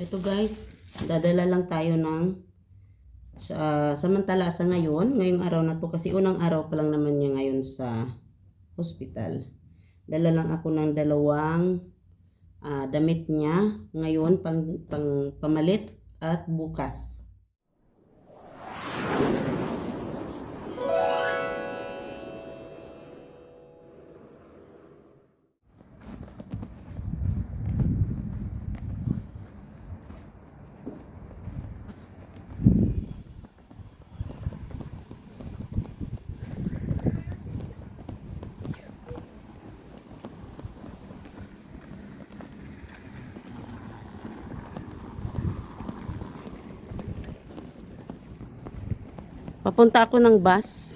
Ito guys, dadala lang tayo ng sa samantala sa ngayon, ngayong araw na to kasi unang araw pa lang naman niya ngayon sa hospital. Dala lang ako ng dalawang ah, damit niya ngayon pang, pang pamalit at bukas. Papunta ako ng bus.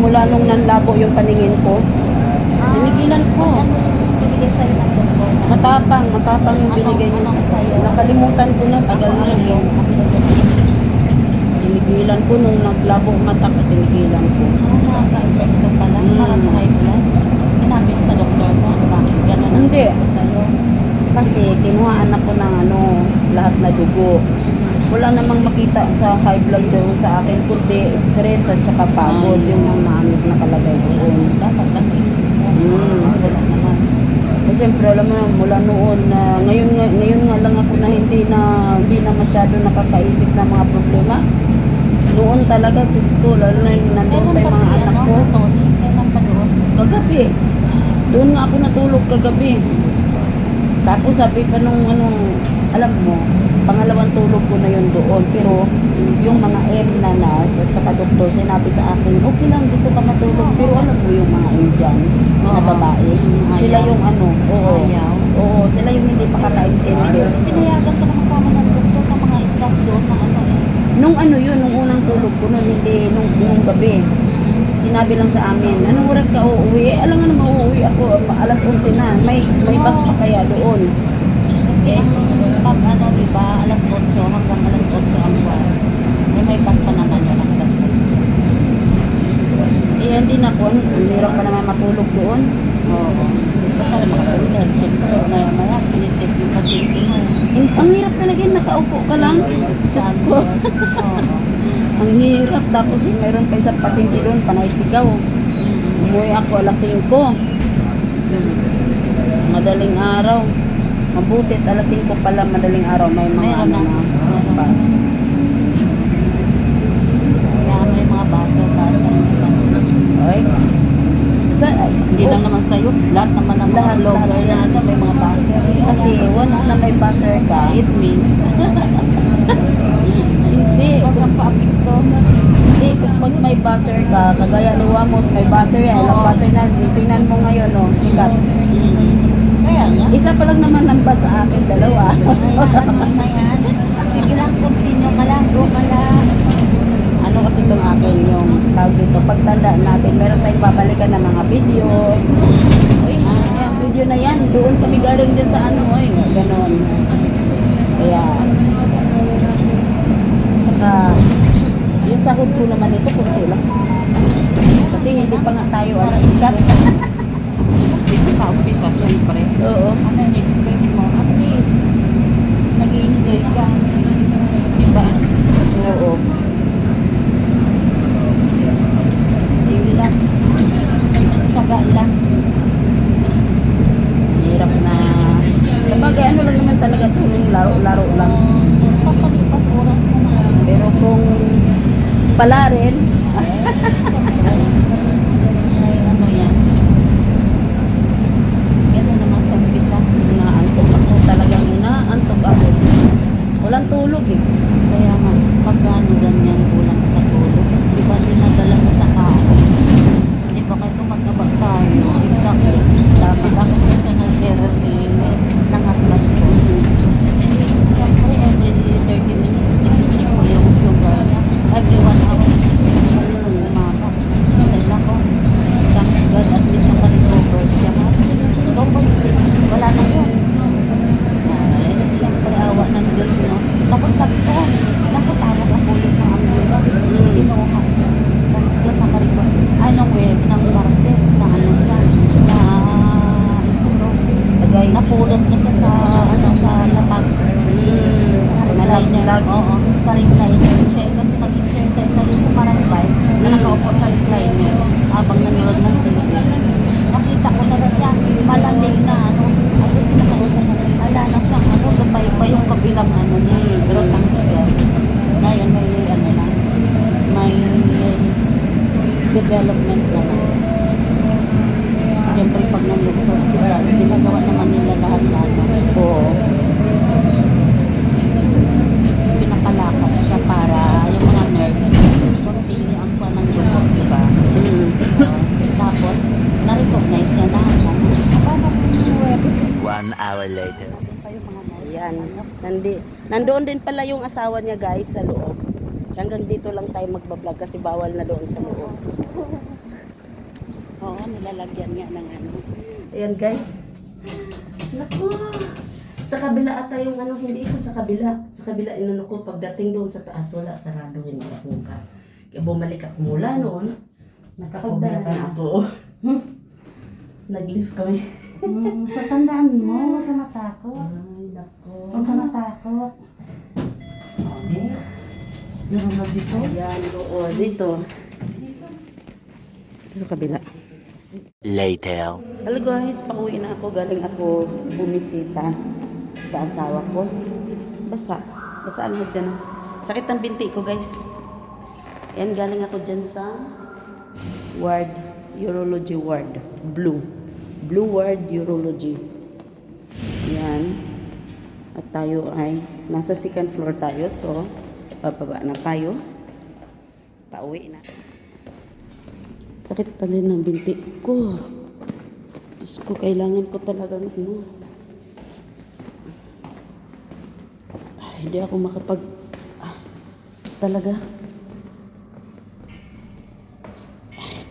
Mula nung nanlabo yung paningin ko. Tinigilan ko. Ano yung binigay sa'yo ng doktor? Matapang, matapang yung binigay niya. Sa'yo? Nakalimutan ko na, tagal na yung Tinigilan ko nung naglabo mata ko, tinigilan ko. Ah, nakaka-epekto pala. Mm. Para sa high blood. Sinabi sa doktor mo, bakit gano'n Hindi. Kasi kinuhaan ako ng ano, lahat na dugo. Wala namang makita sa high blood doon sa akin, kundi stress at saka pagod Ay. yung mga nakalagay doon. Dapat kasi Mm. Kasi wala naman. Eh, siyempre, alam mo na, mula noon, na ngayon, nga, ngayon nga lang ako na hindi na, hindi na masyado nakakaisip ng mga problema. Noon talaga, Diyos ko, lalo na yung nandun pa yung mga anak ano, ko. Kailan pa doon? Kagabi. Doon nga ako natulog kagabi. Tapos sabi pa nung ano, alam mo, pangalawang tulog ko na yun doon. Pero yung mga M na nurse at saka doktor, sinabi sa akin, okay lang dito ka matulog. Pero alam mo yung mga Indian na babae, sila yung ano, oo. Oo, sila yung hindi pakakaintindi. Pinayagan ka naman kamo ng doktor ng mga staff doon na ano. Nung ano yun, nung unang tulog ko nun, hindi, nung, nung gabi. Sinabi lang sa amin, anong oras ka uuwi? Eh, alam nga naman uuwi ako, alas 11 na. May, may bus pa kaya doon. Kasi pag ano, di ba, alas 8 hanggang alas 8 ang buwan. Eh, may bus pa naman yun ang alas 8. Eh, hindi na ang hirap pa naman matulog doon. Oo. Ka na makatulog? Siyempre, maya maya, sinicheck yung pasyente mo. Hin- Ang hirap talaga, yun, nakaupo ka lang. Diyos ko. Ang hirap. Tapos eh, mayroon pa isang pasyente doon, panay sigaw. Umuwi ako alas 5. Madaling araw. Mabutit, alas 5 pala madaling araw may mga Meron ano na. na Meron. bus. Kaya may mga baso, baso. Ay. Sa, ay, Hindi lang naman sa'yo, lahat naman ng mga Lahat, vlogger lahat na yan. ano, may mga baso. Kasi once na may buzzer ka, It means, hindi. pag may buzzer ka, kagaya ni Wamos, may buzzer yan. Ilang buzzer na, tingnan mo ngayon, oh, sikat. Kaya nga. Isa pa lang naman ang bus sa akin, dalawa. Ayan, Sige lang, continue ka lang, go ka lang. ano kasi itong akin yung tawag dito, pagtanda natin, meron tayong babalikan ng mga video. Uy, yung video na yan, doon kami galing din sa ano, oy, ganon. Kaya, tsaka, yung sahod ko naman ito, kunti lang. Kasi hindi pa nga tayo, ano, sikat. Umpisa ka, umpisa, syempre. Oo. Ano yung expect mo? At least, nag-enjoy ka. Diba? Oo. Sige lang. Saga lang. Hirap na. Sa bagay, ano lang naman talaga ito, yung laro-laro lang. Papalipas oras mo na. Pero kung pala rin, Ay, ano yan? Gano'n naman sa umpisa. inaantok ako talagang inaantok ako. Walang tulog eh. Kaya nga, pag ano ganyan, kulang ka sa tulog. Di ba dinadala mo sa kain? Di ba kayo magkaba tayo? Exactly. Dapat ako personal therapy ng husband ko. Eh, siyempre, every 30 minutes, i-check mo yung sugar niya. Every 1 hour, umama. Dahil ako, thanks God, at least naka-recover siya. 2.6, wala na yun. Ay, siyempre, awa ng Diyos, no? Tapos sabi ko, naku, tawag ako ulit ng ambulance. Kinuha siya. Tapos doon nakarecord. Ay, nung web, ng Martes, na ano siya, na stroke. Tagay. Napulot na siya sa, ano, sa lapag. Sa recliner. Nalaglag. Oo, sa recliner. Siya kasi nag-exercise siya dun sa Marambay. Na nakaupo sa recliner. Habang nanonood ng television. Nakita ko na na siya. Malamig na, ano. At least kinakausap ko. Ala na siya, ano, gabay pa yung kabilang, ano, niya. Pero thanks God. Ngayon, may, ano na, may development naman. Pag nandun sa hospital, ginagawa naman nila lahat-lahat. Oo. Pinapalakad siya para yung mga nerves, continue ang pa ng dugo, di ba? Mm. Tapos, na-recognize niya na, ano, paano kung? One hour later. Ayan. Nandi, nandoon din pala yung asawa niya guys sa loob. Hanggang dito lang tayo magbablog kasi bawal na doon sa loob. Oo, nilalagyan nga ng ano. Ayan guys. Naku. Sa kabila ata yung ano, hindi ko sa kabila. Sa kabila inano ko pagdating doon sa taas wala sarado hindi ako ka. Kaya bumalik ako mula noon. Nakapagdala na ako. Nag-lift kami. Hmm, patandaan mo, huwag ka matakot. Ay, nako. Huwag ka matakot. Okay. Meron na dito. Ayan, oo, dito. Dito sa kabila. Later. Hello guys, pauwi na ako. Galing ako bumisita sa asawa ko. Basa. Basa ang hagdan. Sakit ang binti ko guys. Yan, galing ako dyan sa ward, urology ward. Blue. Blue ward urology. Yan. At tayo ay nasa second floor tayo. So, bababa na tayo. Pauwi na. Sakit pala ng binti ko. Diyos ko, kailangan ko talagang ano. Ay, hindi ako makapag... Ah, talaga. Ay,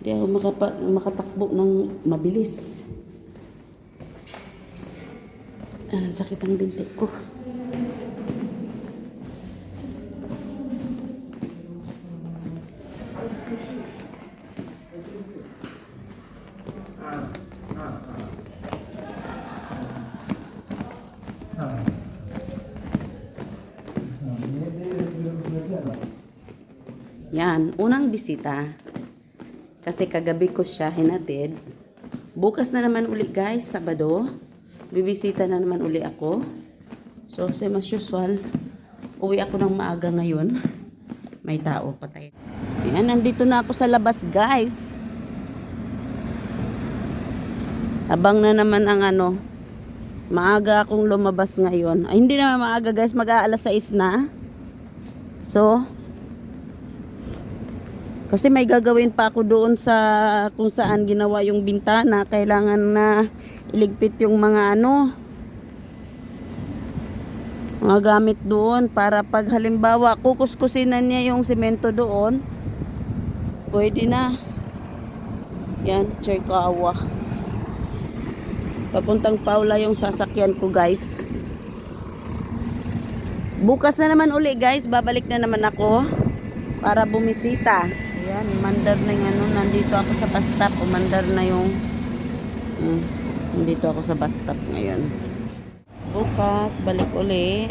hindi ako makapa, makatakbo ng mabilis. Ah, sakit ang binti ko. Yan, unang bisita. Kasi kagabi ko siya hinatid. Bukas na naman uli guys, Sabado. bibisita na naman uli ako. So, same as usual, uwi ako ng maaga ngayon. May tao pa tayo. Ayan, nandito na ako sa labas, guys. Abang na naman ang ano, maaga akong lumabas ngayon. Ay, hindi naman maaga, guys. Mag-aalas 6 na. So, kasi may gagawin pa ako doon sa kung saan ginawa yung bintana. Kailangan na iligpit yung mga ano, mga gamit doon para pag halimbawa kukuskusinan niya yung semento doon, pwede na. Yan, Cherkawa. Papuntang Paula yung sasakyan ko guys. Bukas na naman uli guys, babalik na naman ako para bumisita. Ayan, mandar na yung ano, nandito ako sa bus stop, umandar na yung hmm, nandito ako sa bus stop ngayon. Bukas, balik uli.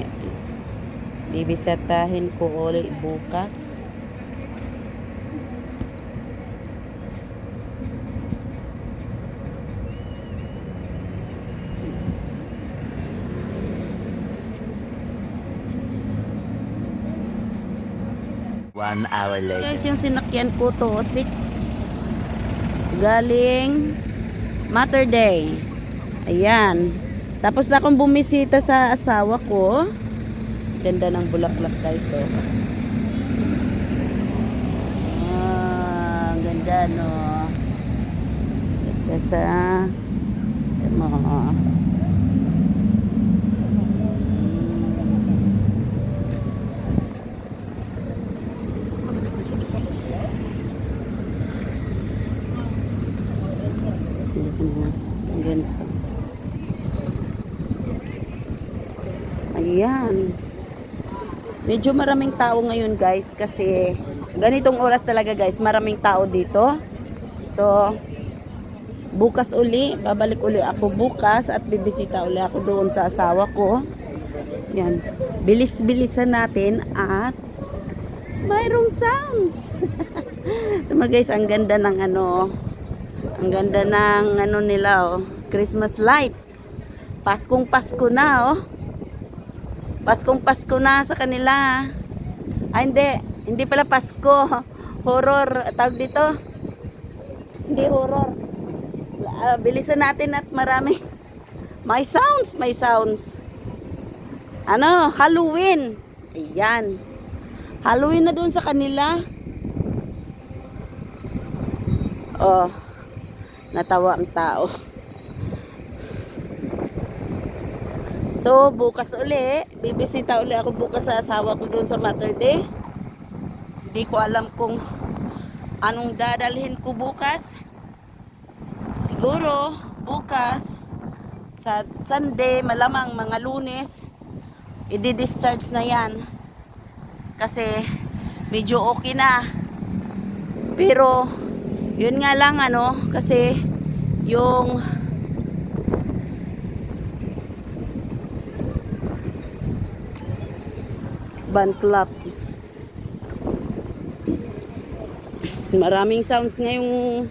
Bibisatahin ko uli bukas. One hour later. Guys, yung sinakyan ko to, 6. Galing Mater Day. Ayan. Tapos na akong bumisita sa asawa ko. Ganda ng bulaklak guys. So. Ah, ganda no. Ganda sa mo. Ganito. Ayan. Medyo maraming tao ngayon guys kasi ganitong oras talaga guys, maraming tao dito. So, bukas uli, babalik uli ako bukas at bibisita uli ako doon sa asawa ko. Yan. Bilis-bilisan natin at mayroong sounds. Ito mga guys, ang ganda ng ano, ang ganda ng ano nila oh, Christmas light. Paskong Pasko na oh. Paskong Pasko na sa kanila. Ay hindi, hindi pala Pasko. Horror tawag dito. Hindi horror. Ah, bilisan natin at marami. May sounds, may sounds. Ano, Halloween. Ayan. Halloween na doon sa kanila. Oh, natawa ang tao. So, bukas uli, bibisita uli ako bukas sa asawa ko doon sa Mother Day. Hindi ko alam kung anong dadalhin ko bukas. Siguro, bukas, sa Sunday, malamang mga lunes, i-discharge na yan. Kasi, medyo okay na. Pero, yun nga lang ano, kasi, yung band clap. Maraming sounds ngayong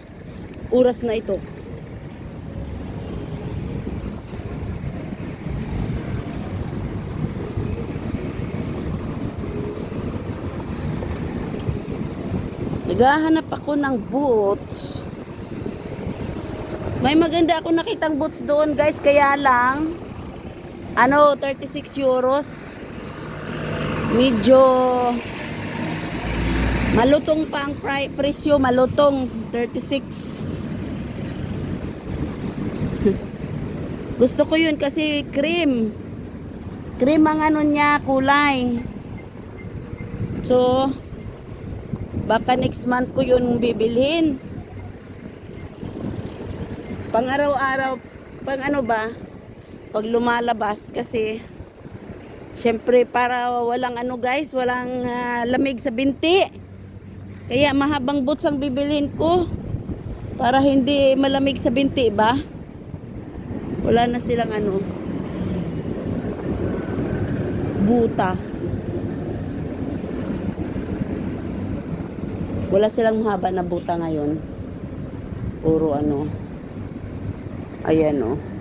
oras na ito. Naghahanap ako ng boots. May maganda ako nakitang boots doon guys, kaya lang ano, 36 euros medyo malutong pa ang presyo, malutong 36. Gusto ko yun kasi cream. Cream ang ano niya, kulay. So, baka next month ko yun bibilhin. Pang araw-araw, pang ano ba, pag lumalabas kasi Siyempre para walang ano guys, walang ah, lamig sa binti. Kaya mahabang boots ang bibilhin ko. Para hindi malamig sa binti ba? Wala na silang ano. Buta. Wala silang mahaba na buta ngayon. Puro ano. Ayan oh.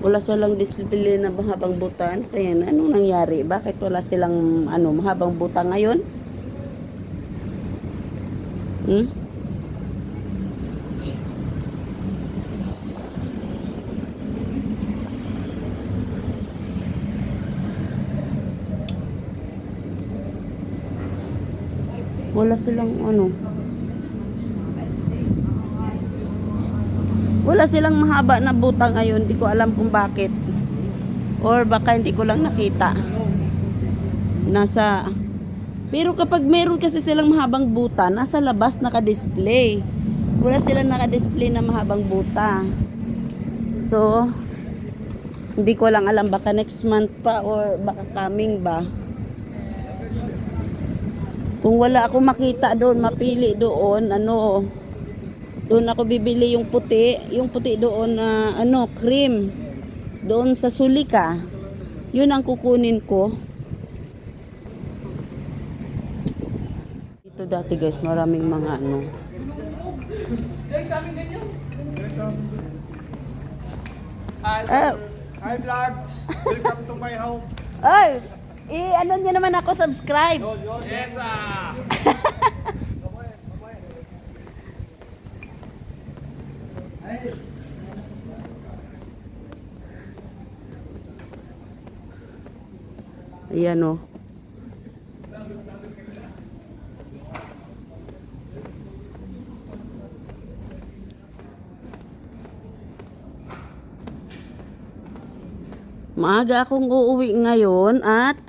Wala silang disiplina na mahabang butan. Kaya anong nangyari? Bakit wala silang ano, mahabang buta ngayon? Hmm? Wala silang ano. Wala silang mahaba na buta ngayon. Hindi ko alam kung bakit. Or baka hindi ko lang nakita. Nasa... Pero kapag meron kasi silang mahabang buta, nasa labas naka-display. Wala silang naka-display na mahabang buta. So, hindi ko lang alam baka next month pa or baka coming ba. Kung wala ako makita doon, mapili doon, ano, doon ako bibili yung puti, yung puti doon na ano, cream. Doon sa Sulika. Yun ang kukunin ko. Ito dati guys, maraming mga ano. Ah, Hi vlogs! Welcome to my home. ay, i-ano nyo naman ako, subscribe. Yes ah! Ayan o. Maaga akong uuwi ngayon at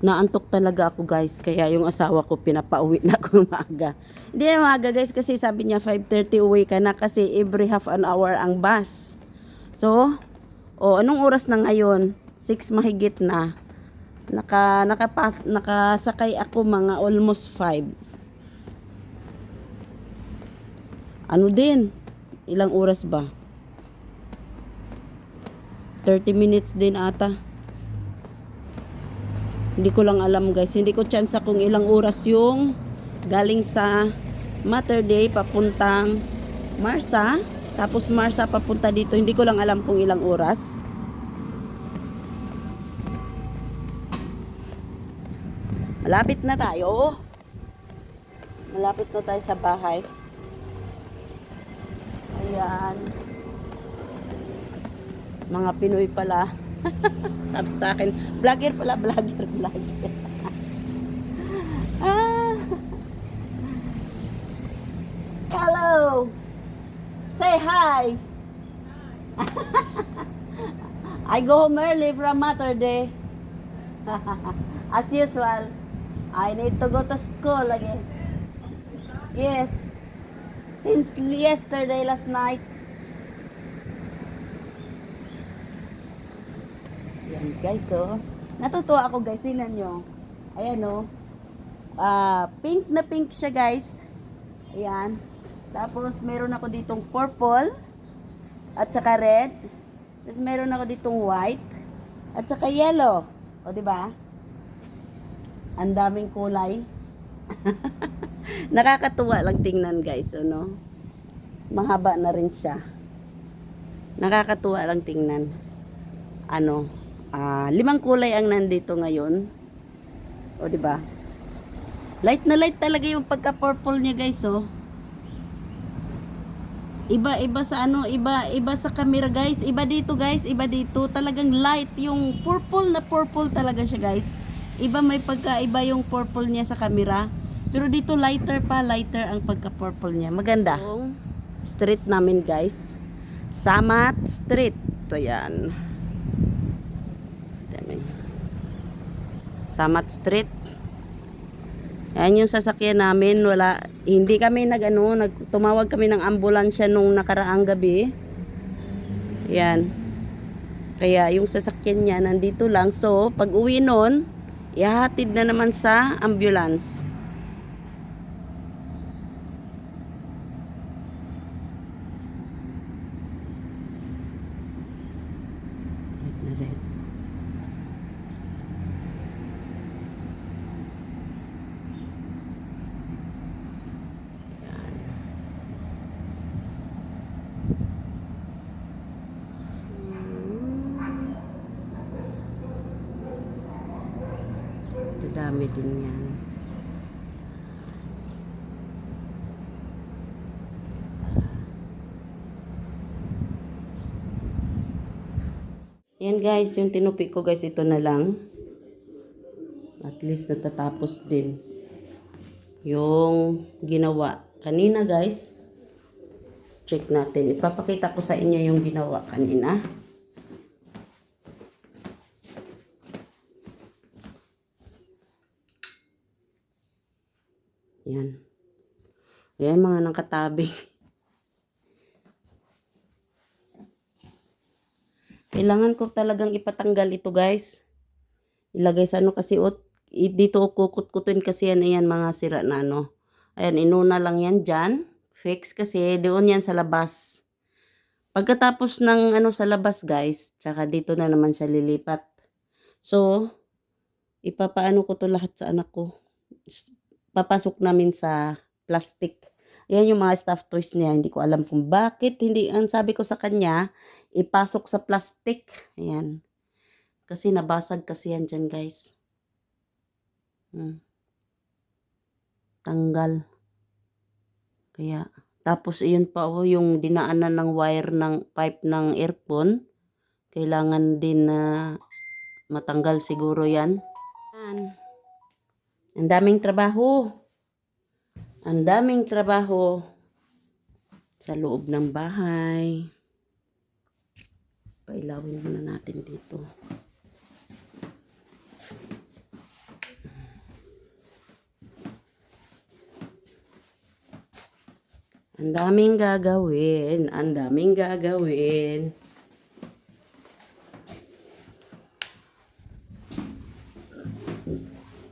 naantok talaga ako guys. Kaya yung asawa ko pinapauwi na ako maaga. Hindi maaga guys kasi sabi niya 5.30 uwi ka na kasi every half an hour ang bus. So, oh, anong oras na ngayon? 6 mahigit na. Naka, nakapas, nakasakay ako mga almost 5. Ano din? Ilang oras ba? 30 minutes din ata. Hindi ko lang alam guys. Hindi ko chance kung ilang oras yung galing sa Mater Day papuntang Marsa. Tapos Marsa papunta dito. Hindi ko lang alam kung ilang oras. Malapit na tayo. Malapit na tayo sa bahay. Ayan. Mga Pinoy pala. Sabi sa akin, vlogger pala, vlogger, vlogger. ah. Hello. Say hi. I go home early from Mater Day. As usual, I need to go to school again. Yes. Since yesterday, last night. Yan guys, oh. Natutuwa ako guys, tingnan nyo. Ayan oh. Ah, pink na pink siya guys. Ayan. Tapos meron ako ditong purple at saka red. Tapos meron ako ditong white at saka yellow. O di ba? Ang daming kulay. Nakakatuwa lang tingnan guys, ano? Mahaba na rin siya. Nakakatuwa lang tingnan. Ano? Ah, limang kulay ang nandito ngayon. O di ba? Light na light talaga yung pagka-purple niya guys, oh. Iba iba sa ano, iba iba sa camera guys. Iba dito guys, iba dito. Talagang light yung purple na purple talaga siya guys. Iba may pagkaiba yung purple niya sa camera. Pero dito lighter pa, lighter ang pagka-purple niya. Maganda. Street namin guys. Samat Street. Ayan. Samat Street. Yan yung sasakyan namin, wala, hindi kami nag ano, tumawag kami ng ambulansya nung nakaraang gabi. Yan. Kaya yung sasakyan niya nandito lang. So, pag uwi nun, ihahatid na naman sa ambulance. Red na red. Marami din yan. Yan guys, yung tinupi ko guys, ito na lang. At least natatapos din yung ginawa kanina guys. Check natin. Ipapakita ko sa inyo yung ginawa kanina. Yan. Yan mga nakatabi. Kailangan ko talagang ipatanggal ito guys. Ilagay sa ano kasi ot, dito kukut-kutin kasi yan ayan mga sira na ano. Ayan, inuna lang yan dyan. Fix kasi doon yan sa labas. Pagkatapos ng ano sa labas guys, tsaka dito na naman siya lilipat. So, ipapaano ko to lahat sa anak ko. Papasok namin sa plastic. Ayan yung mga stuffed toys niya. Hindi ko alam kung bakit. Hindi, ang sabi ko sa kanya, ipasok sa plastic. Ayan. Kasi nabasag kasi yan dyan, guys. Hmm. Tanggal. Kaya, tapos iyon pa oh, yung dinaanan ng wire ng pipe ng earphone. Kailangan din na matanggal siguro yan. Yan. Ang daming trabaho. Ang daming trabaho sa loob ng bahay. Pailawin muna natin dito. Ang daming gagawin. Ang daming gagawin.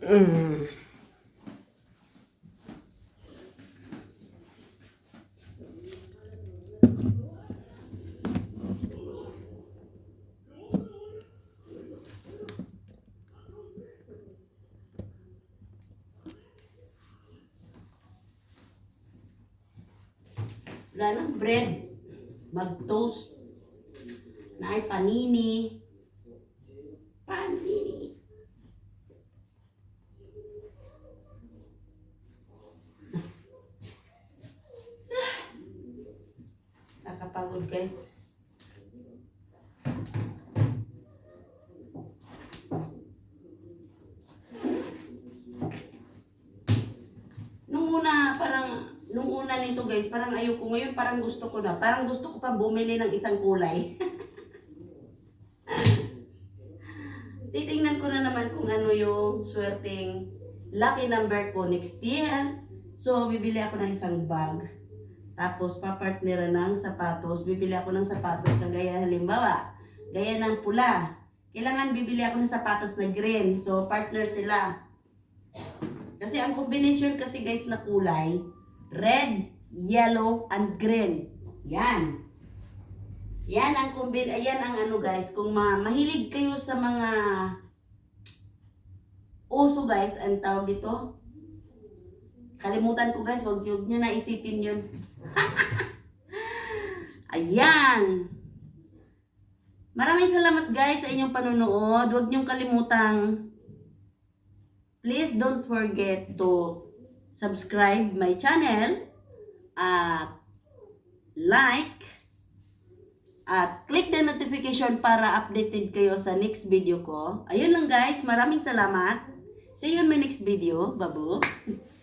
Mm. Wala ng bread. Mag-toast. Na ay panini. Nakapagod guys. Nung una, parang, nung una nito guys, parang ayoko ngayon, parang gusto ko na. Parang gusto ko pa bumili ng isang kulay. Titingnan ko na naman kung ano yung swerteng lucky number ko next year. So, bibili ako ng isang bag. Tapos, papartneran ng sapatos. Bibili ako ng sapatos kagaya halimbawa, gaya ng pula. Kailangan bibili ako ng sapatos na green. So, partner sila. Kasi ang combination kasi guys na kulay, red, yellow, and green. Yan. Yan ang kombin, ayan ang ano guys, kung ma mahilig kayo sa mga uso guys, ang tawag dito, kalimutan ko guys, huwag nyo, nyo na isipin yun. ayan. Maraming salamat guys sa inyong panonood. Huwag nyo kalimutang please don't forget to subscribe my channel at like at click the notification para updated kayo sa next video ko. Ayun lang guys, maraming salamat. See you in my next video. Babu.